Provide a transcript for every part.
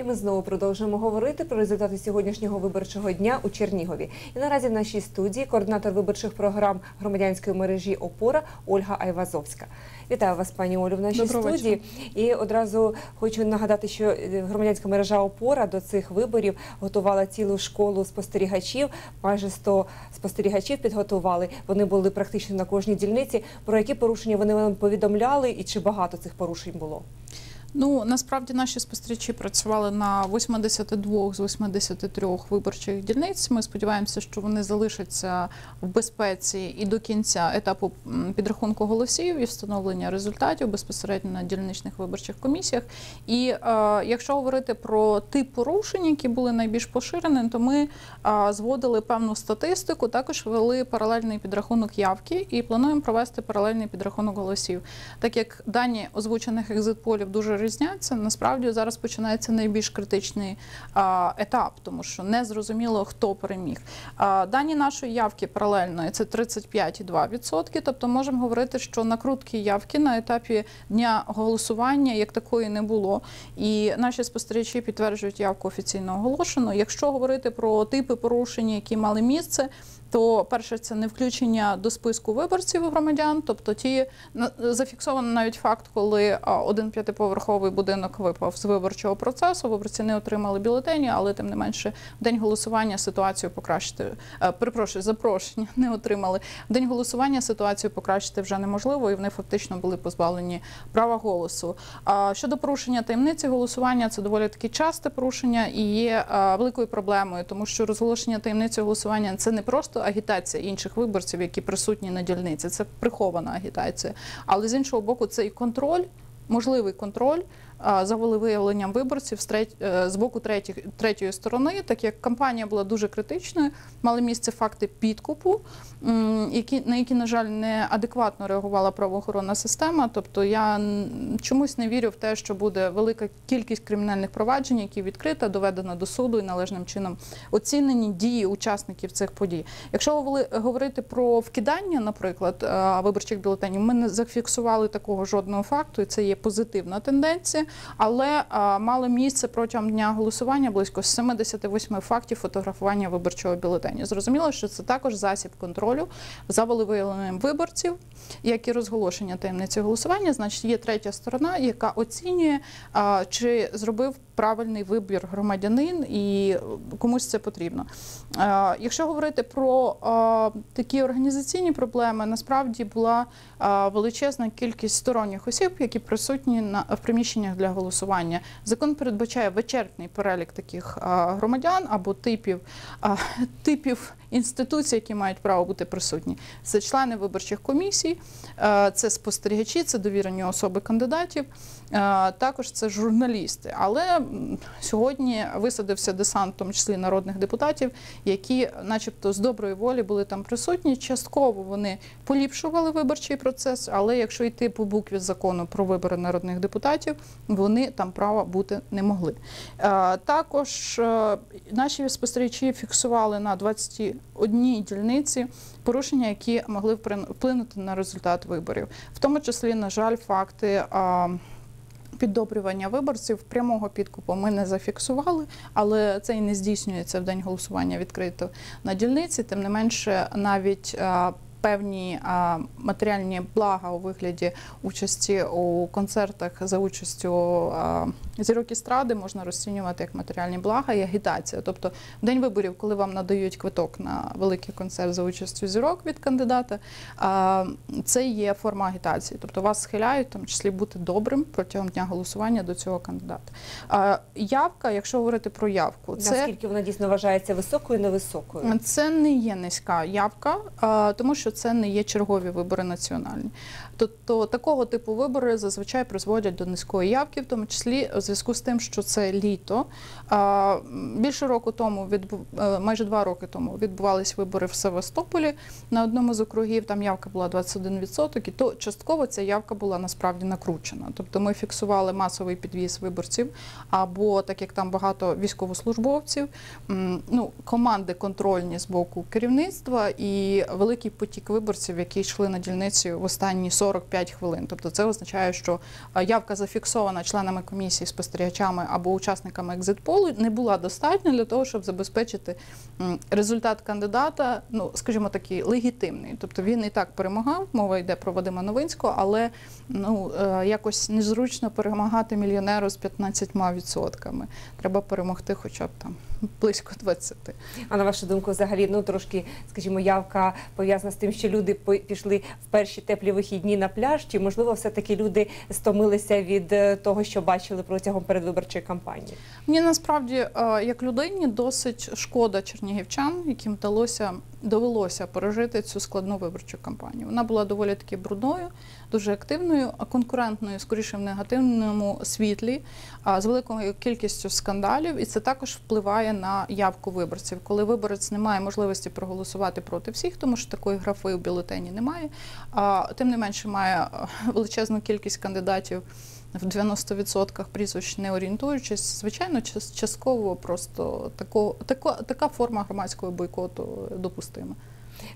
І ми знову продовжуємо говорити про результати сьогоднішнього виборчого дня у Чернігові. І наразі в нашій студії координатор виборчих програм громадянської мережі Опора Ольга Айвазовська. Вітаю вас, пані Олю, в нашій Доброго студії. І одразу хочу нагадати, що е, громадянська мережа Опора до цих виборів готувала цілу школу спостерігачів. Майже 100 спостерігачів підготували. Вони були практично на кожній дільниці. Про які порушення вони вам повідомляли, і чи багато цих порушень було? Ну насправді наші спостерігачі працювали на 82 з 83 виборчих дільниць. Ми сподіваємося, що вони залишаться в безпеці і до кінця етапу підрахунку голосів і встановлення результатів безпосередньо на дільничних виборчих комісіях. І е, якщо говорити про тип порушень, які були найбільш поширені, то ми е, зводили певну статистику. Також вели паралельний підрахунок явки і плануємо провести паралельний підрахунок голосів. Так як дані озвучених екзитполів дуже різняться, насправді зараз починається найбільш критичний а, етап, тому що не зрозуміло, хто переміг. А, дані нашої явки паралельної це 35,2%, тобто можемо говорити, що накрутки явки на етапі дня голосування як такої не було. І наші спостерігачі підтверджують явку офіційно оголошено. Якщо говорити про типи порушень, які мали місце, то перше це не включення до списку виборців громадян, тобто ті зафіксовано навіть факт, коли один п'ятиповерховий будинок випав з виборчого процесу. Виборці не отримали бюлетені, але тим не менше в день голосування ситуацію покращити. е, Перепрошую, запрошення не отримали. В день голосування ситуацію покращити вже неможливо, і вони фактично були позбавлені права голосу. Щодо порушення таємниці голосування, це доволі таки часте порушення і є великою проблемою, тому що розголошення таємниці голосування це не просто агітація інших виборців, які присутні на дільниці, це прихована агітація. Але з іншого боку, це і контроль, можливий контроль. За волевиявленням виборців з, е, з боку третіх, третьої сторони, так як кампанія була дуже критичною, мали місце факти підкупу, які, на які, на жаль, неадекватно реагувала правоохоронна система. Тобто я чомусь не вірю в те, що буде велика кількість кримінальних проваджень, які відкрита, доведена до суду і належним чином оцінені дії учасників цих подій. Якщо говори- говорити про вкидання, наприклад, е, виборчих бюлетенів, ми не зафіксували такого жодного факту, і це є позитивна тенденція. Але е, мало місце протягом дня голосування близько 78 фактів фотографування виборчого бюлетеню. Зрозуміло, що це також засіб контролю за волевиявленням виборців, як і розголошення таємниці голосування. Значить, є третя сторона, яка оцінює, е, чи зробив правильний вибір громадянин і комусь це потрібно. Е, Якщо говорити про е, такі організаційні проблеми, насправді була е, величезна кількість сторонніх осіб, які присутні на в приміщеннях для голосування. Закон передбачає вичерпний перелік таких громадян або типів типів інституцій, які мають право бути присутні. Це члени виборчих комісій, е, це спостерігачі, це довірені особи кандидатів. Е, Також це журналісти, але сьогодні висадився десант, в тому числі народних депутатів, які, начебто, з доброї волі були там присутні. Частково вони поліпшували виборчий процес, але якщо йти по букві закону про вибори народних депутатів, вони там права бути не могли. Е, Також наші спостерігачі фіксували на 21 дільниці порушення, які могли вплинути на результат виборів, в тому числі, на жаль, факти. Піддобрювання виборців прямого підкупу ми не зафіксували, але це і не здійснюється в день голосування відкрито на дільниці. Тим не менше, навіть певні а, матеріальні блага у вигляді участі у концертах за участю а, зірок естради можна розцінювати як матеріальні блага і агітація. Тобто, в день виборів, коли вам надають квиток на великий концерт за участю зірок від кандидата, а, це є форма агітації. Тобто вас схиляють, в тому числі бути добрим протягом дня голосування до цього кандидата. А, Явка, якщо говорити про явку, це Наскільки вона дійсно вважається високою, невисокою? це не є низька явка, а, тому що це не є чергові вибори національні. Тобто такого типу вибори зазвичай призводять до низької явки, в тому числі у зв'язку з тим, що це літо. Більше року тому е, майже два роки тому відбувались вибори в Севастополі на одному з округів. Там явка була 21%, і то частково ця явка була насправді накручена. Тобто ми фіксували масовий підвіз виборців, або так як там багато військовослужбовців, ну команди контрольні з боку керівництва і великий потік виборців, які йшли на дільницю в останні 40 45 хвилин. Тобто це означає, що явка зафіксована членами комісії, спостерігачами або учасниками екзитполу не була достатня для того, щоб забезпечити результат кандидата, ну скажімо такий, легітимний. Тобто він і так перемагав. Мова йде про Вадима Новинського, але ну е, якось незручно перемагати мільйонеру з 15%. Треба перемогти, хоча б там близько 20. А на вашу думку, взагалі, ну трошки, скажімо, явка пов'язана з тим, що люди по- пішли в перші теплі вихідні на пляж, чи можливо все-таки люди стомилися від е, того, що бачили протягом передвиборчої кампанії? Мені насправді, е, як людині, досить шкода чернігівчан, яким вдалося довелося пережити цю складну виборчу кампанію. Вона була доволі таки брудною, дуже активною, конкурентною, скоріше в негативному світлі, з великою кількістю скандалів, і це також впливає на явку виборців. Коли виборець не має можливості проголосувати проти всіх, тому що такої графи в бюлетені немає. Тим не менше має е, величезну кількість кандидатів в 90% прізвищ не орієнтуючись, звичайно, час- частково просто тако, тако, така форма громадського бойкоту допустима.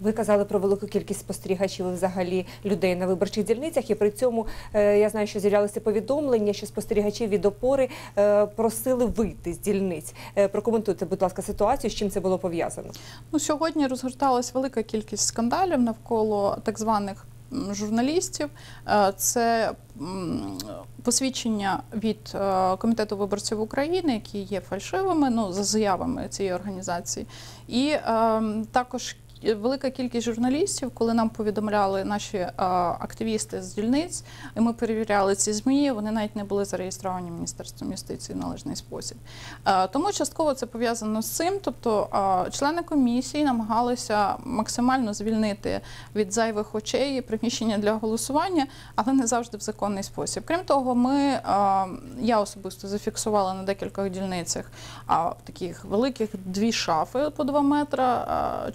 Ви казали про велику кількість спостерігачів і взагалі людей на виборчих дільницях, і при цьому е, я знаю, що з'являлися повідомлення, що спостерігачі від опори е, просили вийти з дільниць. Е, Прокоментуйте, будь ласка, ситуацію, з чим це було пов'язано. Ну, сьогодні розгорталась велика кількість скандалів навколо так званих журналістів. Це посвідчення від комітету виборців України, які є фальшивими, ну за заявами цієї організації, і е, також. Велика кількість журналістів, коли нам повідомляли наші е, активісти з дільниць, і ми перевіряли ці змі, вони навіть не були зареєстровані Міністерством юстиції в належний спосіб. Е, Тому частково це пов'язано з цим. Тобто е, члени комісії намагалися максимально звільнити від зайвих очей приміщення для голосування, але не завжди в законний спосіб. Крім того, ми я особисто зафіксувала на декількох дільницях таких великих дві шафи по два метра а,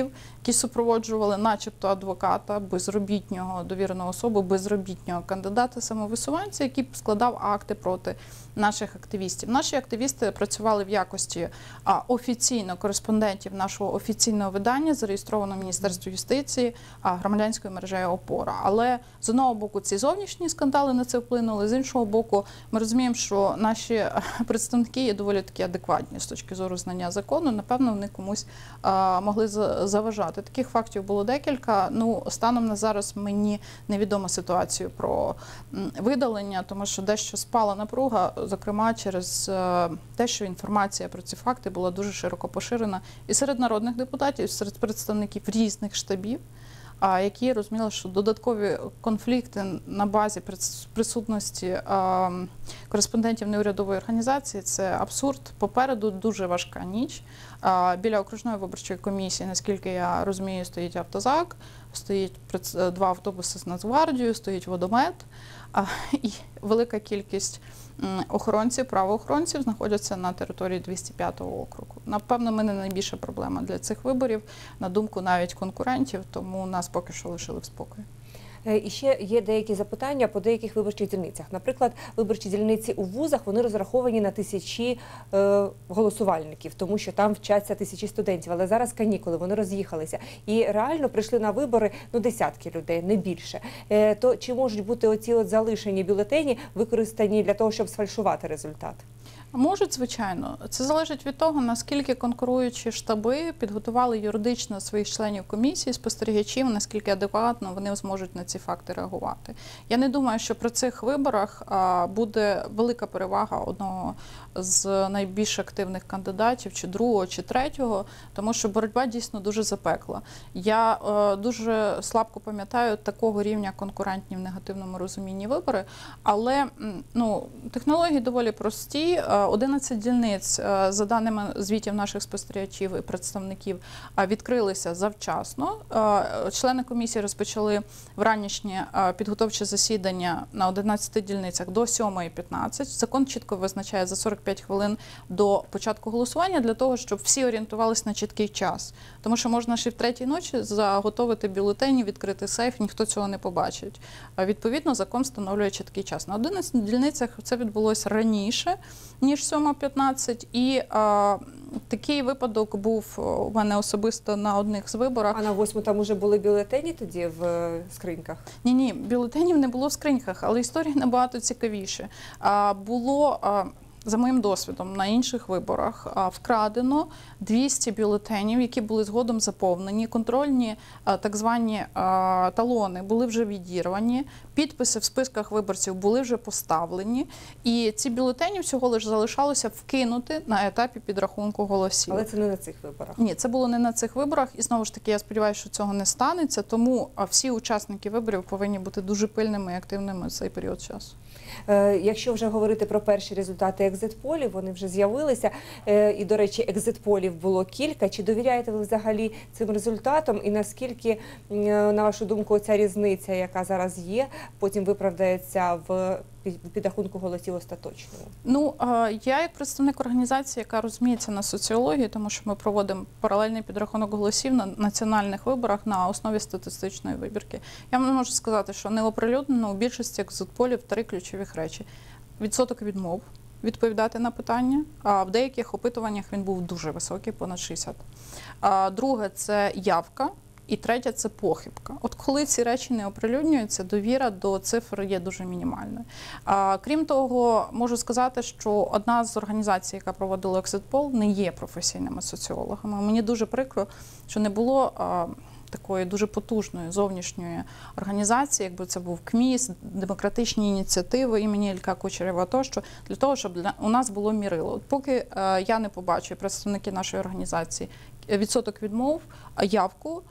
чоловіків, які супроводжували, начебто, адвоката, безробітнього довіреного особу, безробітнього кандидата самовисуванця, який складав акти проти наших активістів. Наші активісти працювали в якості офіційно кореспондентів нашого офіційного видання, зареєстрованого в Міністерстві юстиції громадянською мережею опора. Але з одного боку ці зовнішні скандали на це вплинули. З іншого боку, ми розуміємо, що наші представники є доволі такі адекватні з точки зору знання закону. Напевно, вони комусь могли заважати. Таких фактів було декілька. Ну станом на зараз мені невідома ситуація про видалення, тому що дещо спала напруга, зокрема через е, те, що інформація про ці факти була дуже широко поширена і серед народних депутатів, і серед представників різних штабів. Які розуміли, що додаткові конфлікти на базі присутності кореспондентів неурядової організації це абсурд. Попереду дуже важка ніч. Біля окружної виборчої комісії, наскільки я розумію, стоїть автозак, стоїть два автобуси з Нацгвардією, стоїть водомет, і велика кількість м, охоронців, правоохоронців знаходяться на території 205-го округу. Напевно, ми не найбільша проблема для цих виборів, на думку навіть конкурентів, тому нас поки що лишили в спокої. Е, І ще є деякі запитання по деяких виборчих дільницях. Наприклад, виборчі дільниці у вузах вони розраховані на тисячі е, голосувальників, тому що там вчаться тисячі студентів. Але зараз канікули, вони роз'їхалися. І реально прийшли на вибори ну десятки людей, не більше. Е, то чи можуть бути оці от залишені бюлетені використані для того, щоб сфальшувати результат? Можуть, звичайно, це залежить від того, наскільки конкуруючі штаби підготували юридично своїх членів комісії, спостерігачів, наскільки адекватно вони зможуть на ці факти реагувати. Я не думаю, що при цих виборах буде велика перевага одного з найбільш активних кандидатів, чи другого, чи третього, тому що боротьба дійсно дуже запекла. Я е, дуже слабко пам'ятаю такого рівня конкурентні в негативному розумінні вибори, але ну, технології доволі прості. Е, 11 дільниць, е, за даними звітів наших спостерігачів і представників, е, відкрилися завчасно. Е, Члени комісії розпочали вранішнє підготовче засідання на 11 дільницях до 7.15. Закон чітко визначає за 45 хвилин до початку голосування для того, щоб всі орієнтувалися на чіткий час. Тому що можна ще в третій ночі заготовити бюлетені, відкрити сейф, ніхто цього не побачить. Відповідно, закон встановлює чіткий час. На 11 дільницях це відбулося раніше, ніж ніж 7.15. І е, такий випадок був е, у мене особисто на одних з виборах. А на восьму там уже були бюлетені тоді в е, скриньках. Ні, ні, бюлетенів не було в скриньках, але історія набагато цікавіше. А, було. А, за моїм досвідом на інших виборах вкрадено 200 бюлетенів, які були згодом заповнені. Контрольні так звані талони були вже відірвані. Підписи в списках виборців були вже поставлені, і ці бюлетені всього лише залишалося вкинути на етапі підрахунку голосів. Але це не на цих виборах. Ні, це було не на цих виборах, і знову ж таки, я сподіваюся, що цього не станеться. Тому всі учасники виборів повинні бути дуже пильними і активними в цей період часу. Е, Якщо вже говорити про перші результати екзит-полів, вони вже з'явилися. Е, І, до речі, екзит-полів було кілька. Чи довіряєте ви взагалі цим результатам? І наскільки, е, на вашу думку, ця різниця, яка зараз є, потім виправдається в підрахунку голосів остаточному? Ну я як представник організації, яка розуміється на соціології, тому що ми проводимо паралельний підрахунок голосів на національних виборах на основі статистичної вибірки. Я вам можу сказати, що не оприлюднено у більшості екзитполів три ключових речі: відсоток відмов. Відповідати на питання, а в деяких опитуваннях він був дуже високий, понад 60. А друге це явка, і третє це похибка. От коли ці речі не оприлюднюються, довіра до цифр є дуже мінімальною. А, крім того, можу сказати, що одна з організацій, яка проводила екзитпол, не є професійними соціологами. Мені дуже прикро, що не було. А, Такої дуже потужної зовнішньої організації, якби це був КМІС, демократичні ініціативи імені Ілька Кучерєва, тощо для того, щоб для у нас було мірило. От поки е, я не побачу представники нашої організації е, відсоток відмов, е, явку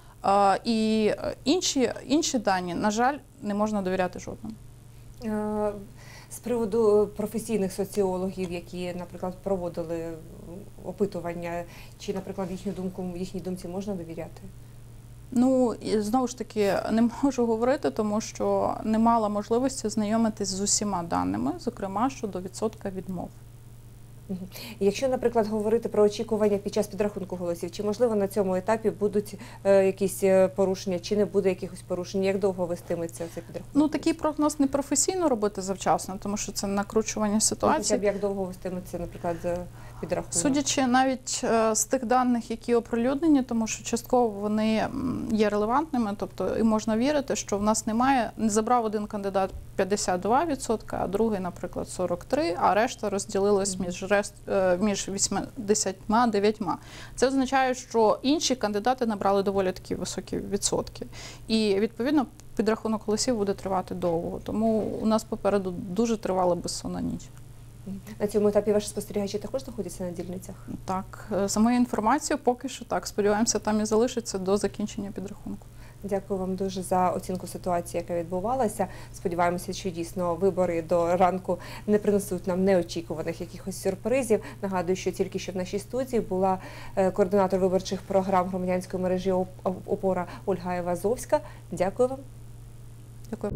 і інші, інші дані, на жаль, не можна довіряти жодному. З приводу професійних соціологів, які, наприклад, проводили опитування, чи, наприклад, їхню думку їхній думці можна довіряти? Ну і знову ж таки не можу говорити, тому що не мала можливості знайомитись з усіма даними, зокрема щодо відсотка відмов. Якщо, наприклад, говорити про очікування під час підрахунку голосів, чи можливо на цьому етапі будуть е, якісь е, порушення, чи не буде якихось порушень? Як довго вестиметься цей підрахунок? Ну такий прогноз не професійно робити завчасно, тому що це накручування Ну, хоча ситуації. б як довго вестиметься, наприклад, е, підрахунок? Судячи навіть е, з тих даних, які оприлюднені, тому що частково вони є релевантними, тобто і можна вірити, що в нас немає, не забрав один кандидат 52%, а другий, наприклад, 43%, а решта розділилась між рест е, між 89. Це означає, що інші кандидати набрали доволі такі високі відсотки, і відповідно підрахунок голосів буде тривати довго. Тому у нас попереду дуже тривала безсонна ніч. На цьому етапі ваші спостерігачі також знаходяться на дільницях? Так, е, за моєю інформацією, поки що так. Сподіваємося, там і залишиться до закінчення підрахунку. Дякую вам дуже за оцінку ситуації, яка відбувалася. Сподіваємося, що дійсно вибори до ранку не принесуть нам неочікуваних якихось сюрпризів. Нагадую, що тільки що в нашій студії була е, координатор виборчих програм громадянської мережі опора Ольга Івазовська. Дякую вам. Дякую.